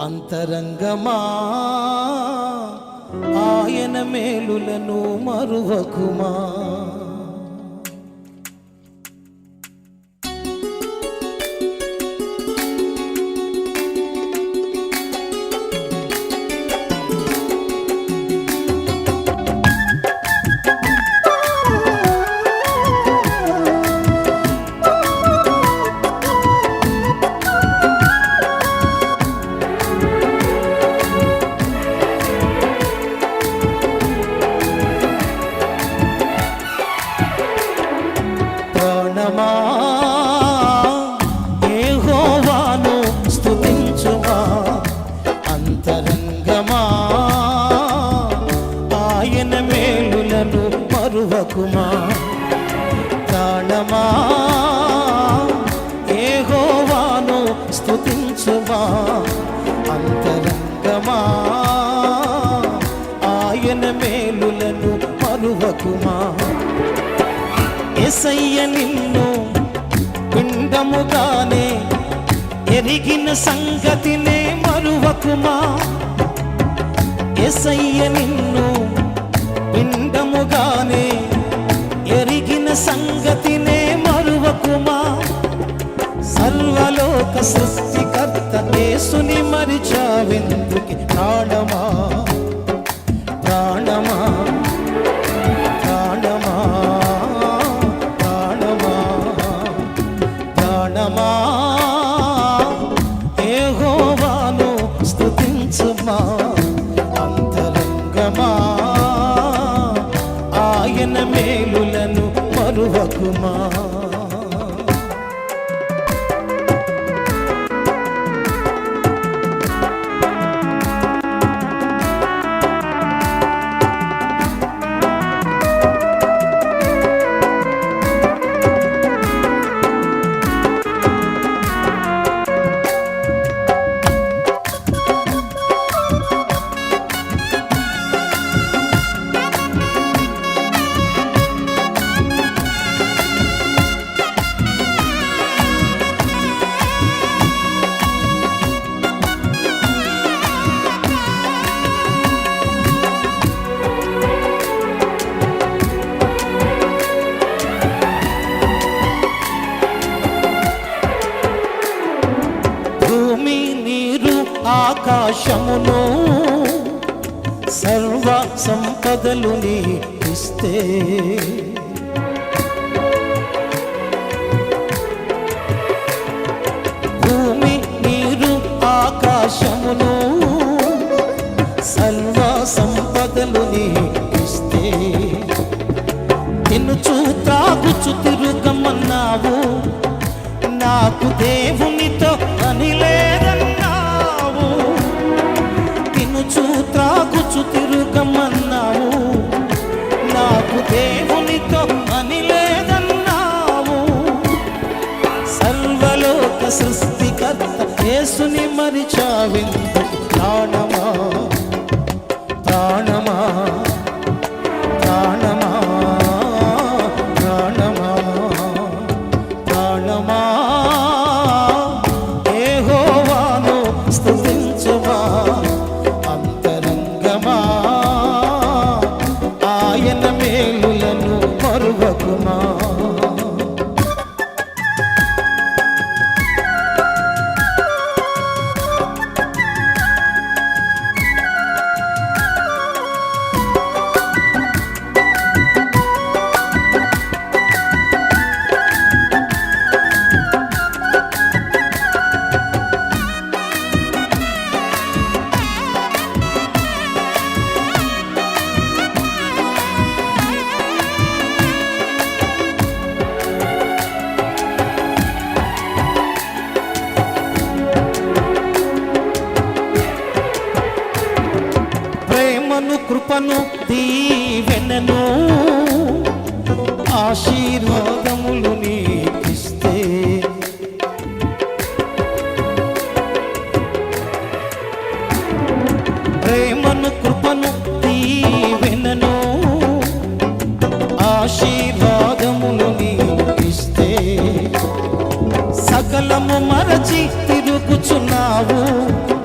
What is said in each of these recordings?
అంతరంగమా? ఆయన మేలులను మరువకుమా? ఎసయ్య నిన్ను పిండముగానే ఎరిగిన సంగతినే మరువకుమా? ఎసయ్య నిన్ను పిండముగానే ఎరిగిన సంగతినే మరువకుమా? సర్వలోక సృష్టికర్త యేసుని మరిచావెందుకి ప్రాణమా ప్రాణమా? మరువకుమా సర్వ సంపదలు నీకిస్తే. భూమి నీరు ఆకాశమును సర్వ సంపదలు నీకిస్తే. తినుచు త్రాగుచు తిరుగమన్నావు. నాకు దేవునితో అని మనసు తిరుగమన్నావు నాకు దేవునితో అని లేదన్నావు. సర్వలోక సృష్టికర్త యేసుని మరిచావిందు ప్రాణమా? కృపను దీవెనను. ఆశీర్వాదములు నీకిస్తే. ప్రేమను కృపను దీవెనను. ఆశీర్వాదములు నీకిస్తే. సకలము మరచి తిరుగుచున్నావు.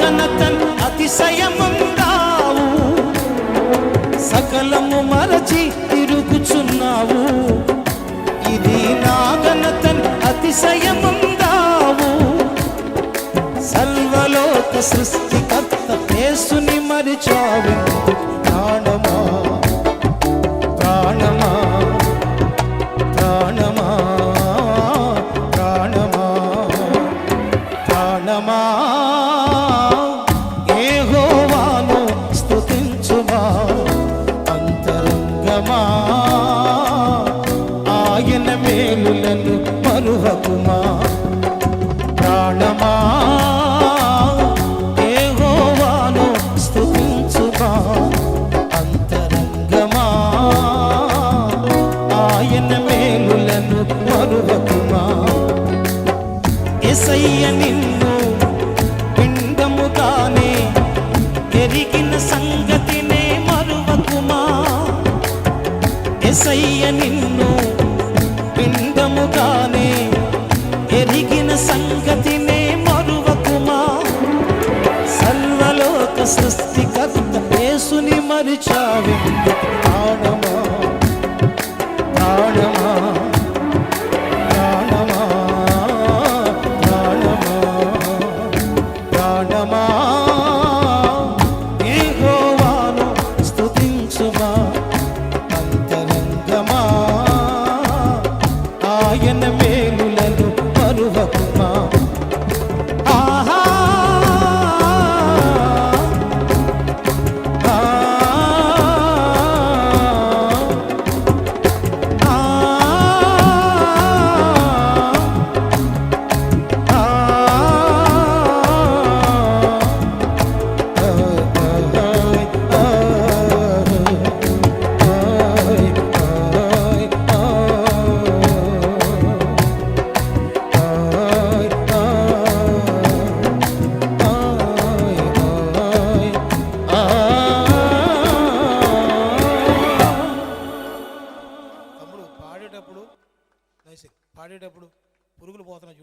ఘనతన్ అతిశయముందావు సకలము మరచి తిరుగుచున్నావు. ఇది నా ఘనతన్ అతిశయముందావు సల్వలోక సృష్టికర్త పేసుని మరిచావు. సంగతినే మరువకుమా? ఎసయ్య నిన్ను పిండముగానే ఎరిగిన సంగతినే మరువకుమా? సర్వలోక సృష్టికర్త యేసుని మరిచావి. ప్రాణమా? ప్రాణమా?